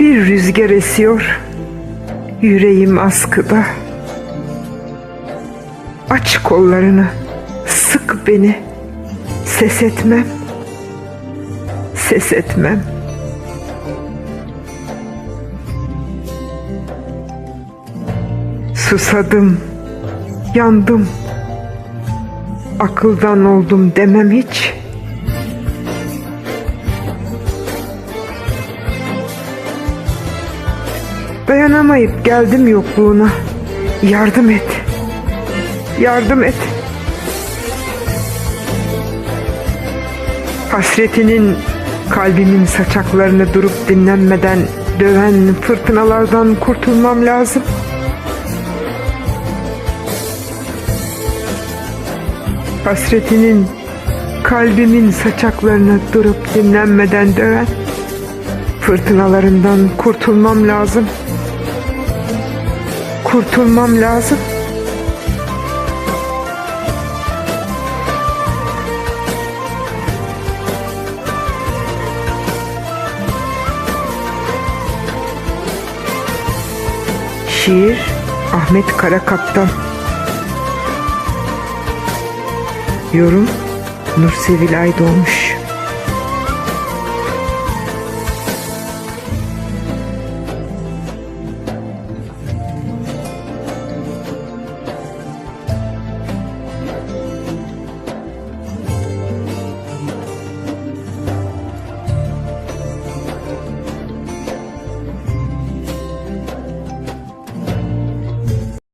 Bir rüzgar esiyor, yüreğim askıda. Aç kollarını, sık beni, ses etmem, ses etmem. Susadım, yandım, akıldan oldum demem hiç.'' Dayanamayıp geldim yokluğuna. Yardım et. Yardım et. Hasretinin kalbimin saçaklarını durup dinlenmeden döven fırtınalardan kurtulmam lazım. Hasretinin kalbimin saçaklarını durup dinlenmeden döven fırtınalarından kurtulmam lazım. Kurtulmam lazım. Şiir Ahmet Karakap'tan Yorum Nursevil Aydoğmuş